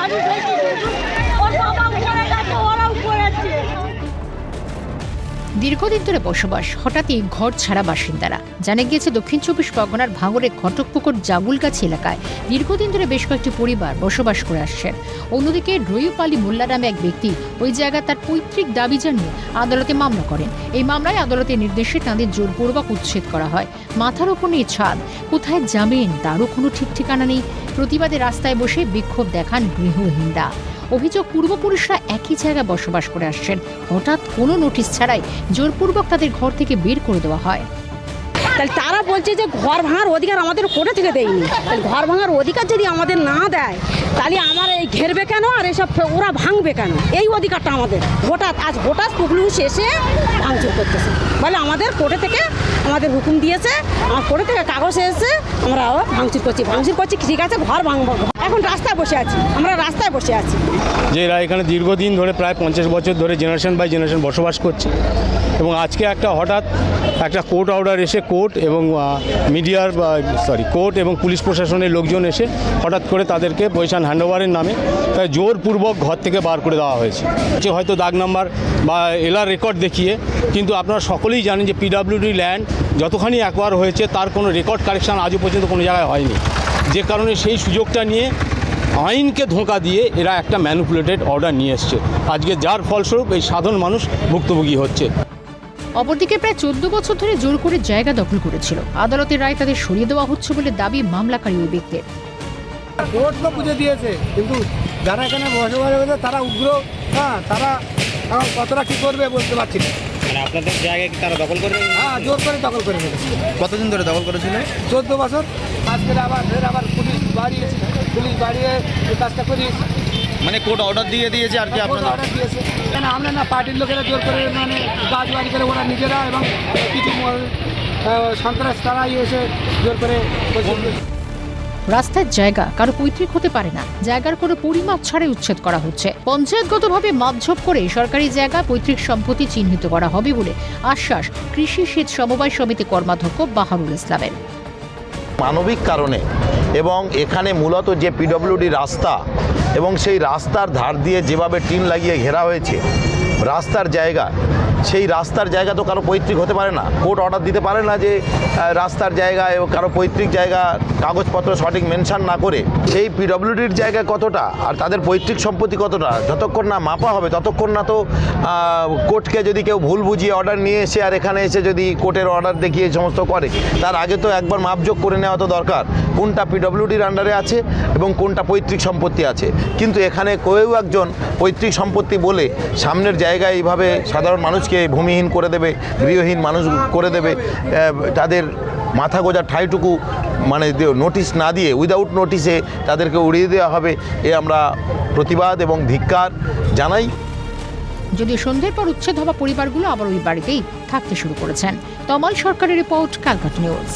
I Hallelujah. দীর্ঘদিন ধরে বসবাস, হঠাৎই ঘর ছাড়া বাসিন্দারা। জানা গিয়েছে, দক্ষিণ চব্বিশ পরগনার ভাঙড়ের ঘটকপুকুর জাগুলগাছি এলাকায় দীর্ঘদিন ধরে বেশ কয়েকটি পরিবার বসবাস করে আসছেন। অন্যদিকে আলী মোল্লা নামে এক ব্যক্তি ওই জায়গা তার পৈতৃক দাবি জানিয়ে আদালতে মামলা করেন। এই মামলায় আদালতের নির্দেশে তাঁদের জোরপূর্বক উচ্ছেদ করা হয়। মাথার ওপর নিয়ে ছাদ। কোথায় যাবেন? তারও কোনো ঠিক ঠিকানা নেই। প্রতিবাদে রাস্তায় বসে বিক্ষোভ দেখান গৃহহীনরা। অভিযোগ পূর্বপুরুষরা একই জায়গায় বসবাস করে আসছেন। হঠাৎ কোনো নোটিশ ছাড়াই জোরপূর্বক তাদের ঘর থেকে বের করে দেওয়া হয়। তাহলে তারা বলছে যে ঘর ভাঙার অধিকার আমাদের কোর্টে থেকে দেয়নি? তাহলে ঘর ভাঙার অধিকার যদি আমাদের না দেয়, তাহলে আমার এই ঘেরবে কেন আর এসব ওরা ভাঙবে কেন? এই অধিকারটা আমাদের। হঠাৎ আজ হঠাৎ পুকুলু শেষে ভাঙচুর করতেছে। বলে আমাদের কোর্টে থেকে? আমাদের হুকুম দিয়েছে, আমার কোর্টে থেকে কাগজ এসেছে, আমরা ভাঙচুর করছি। ভাঙচুর করছি, ঠিক আছে, ঘর ভাঙবো। এখন রাস্তায় বসে আছি, আমরা রাস্তায় বসে আছি। যে এরা এখানে দীর্ঘদিন ধরে, প্রায় পঞ্চাশ বছর ধরে জেনারেশন বাই জেনারেশন বসবাস করছে। এবং আজকে একটা হঠাৎ একটা কোর্ট অর্ডার এসে কোর্ট এবং মিডিয়ার সরি, কোর্ট এবং পুলিশ প্রশাসনের লোকজন এসে হঠাৎ করে তাদেরকে পয়সান হ্যান্ডওভারের নামে তাই জোরপূর্বক ঘর থেকে বার করে দেওয়া হয়েছে। যে হয়তো দাগ নাম্বার বা এলার রেকর্ড দেখিয়ে, কিন্তু আপনারা সকলেই জানেন যে পিডাব্লিউডি ল্যান্ড যতখানি অ্যাকোয়ার হয়েছে, তার কোনো রেকর্ড কারেকশন আজও পর্যন্ত কোনো জায়গায় হয়নি। যে কারণে সেই সুযোগটা নিয়ে আইনকে ধোঁকা দিয়ে এরা একটা ম্যানুপুলেটেড অর্ডার নিয়ে এসছে। আজকে যার ফলস্বরূপ এই সাধারণ মানুষ ভুক্তভোগী হচ্ছে। অপরদিকে প্রায় চোদ্দ বছর ধরে জোর করে জায়গা দখল করেছিল। আদালতের রায় তাদের সরিয়ে দেওয়া হচ্ছে বলে দাবি মামলাকারী ওই ব্যক্তির। কোর্ট তো বুঝে দিয়েছে কিন্তু যারা এখানে বসবাস করছে তারা উগ্র হ্যাঁ তারা এখন কতটা কী করবে বলতে পারছি না। মানে আপনাদের জায়গায় কি তারা দখল করে? হ্যাঁ জোর করে দখল করে কতদিন ধরে দখল করেছিল? চোদ্দ বছর আজকে আবার ফের আবার পুলিশ বাড়িয়েছে পুলিশ বাড়িয়ে এই কাজটা করিয়েছে। মানে কোর্ট অর্ডার দিয়ে দিয়েছে আর কি আপনাদের অর্ডার দিয়েছে। কেন আমরা না পার্টির লোকেরা জোর করে মানে গাছ বাড়ি করে ওরা নিজেরা এবং কিছু সন্ত্রাস তারা এসে জোর করে রাস্তার জায়গা কারও পৈতৃক হতে পারে না। জায়গার কোনো পরিমাপ ছাড়াই উচ্ছেদ করা হচ্ছে। পঞ্চায়েতগতভাবে মাপঝোপ করে সরকারি জায়গা পৈতৃক সম্পত্তি চিহ্নিত করা হবে বলে আশ্বাস কৃষি শীত সমবায় সমিতি কর্মাধ্যক্ষ বাহারুল ইসলামের। মানবিক কারণে এবং এখানে মূলত যে পিডব্লিউডি রাস্তা এবং সেই রাস্তার ধার দিয়ে যেভাবে টিন লাগিয়ে ঘেরা হয়েছে রাস্তার জায়গা সেই রাস্তার জায়গা তো কারও পৈতৃক হতে পারে না। কোর্ট অর্ডার দিতে পারে না যে রাস্তার জায়গায় কারও পৈতৃক জায়গা, কাগজপত্র সঠিক মেনশন না করে সেই পিডব্লিউডির জায়গা কতটা আর তাদের পৈতৃক সম্পত্তি কতটা? যতক্ষণ না মাপা হবে, ততক্ষণ না তো কোর্টকে যদি কেউ ভুল বুঝিয়ে অর্ডার নিয়ে এসে আর এখানে এসে যদি কোর্টের অর্ডার দেখিয়ে সমস্ত করে, তার আগে তো একবার মাপযোগ করে নেওয়া তো দরকার কোনটা পিডব্লিউডির আন্ডারে আছে এবং কোনটা পৈতৃক সম্পত্তি আছে। কিন্তু এখানে কেউ একজন পৈতৃক সম্পত্তি বলে সামনের জায়গায় এইভাবে সাধারণ মানুষকে ভূমিহীন করে দেবে, গৃহহীন মানুষ করে দেবে তাদের মাথা গোজার ঠাইটুকু মানে নোটিশ না দিয়ে উইদাউট নোটিসে তাদেরকে উড়িয়ে দেওয়া হবে, এ আমরা প্রতিবাদ এবং ধিক্কার জানাই। যদি সন্ধ্যের পর উচ্ছেদ হওয়া পরিবারগুলো আবার ওই বাড়িতেই থাকতে শুরু করেছেন। তমাল সরকারের রিপোর্ট কালকাটা নিউজ।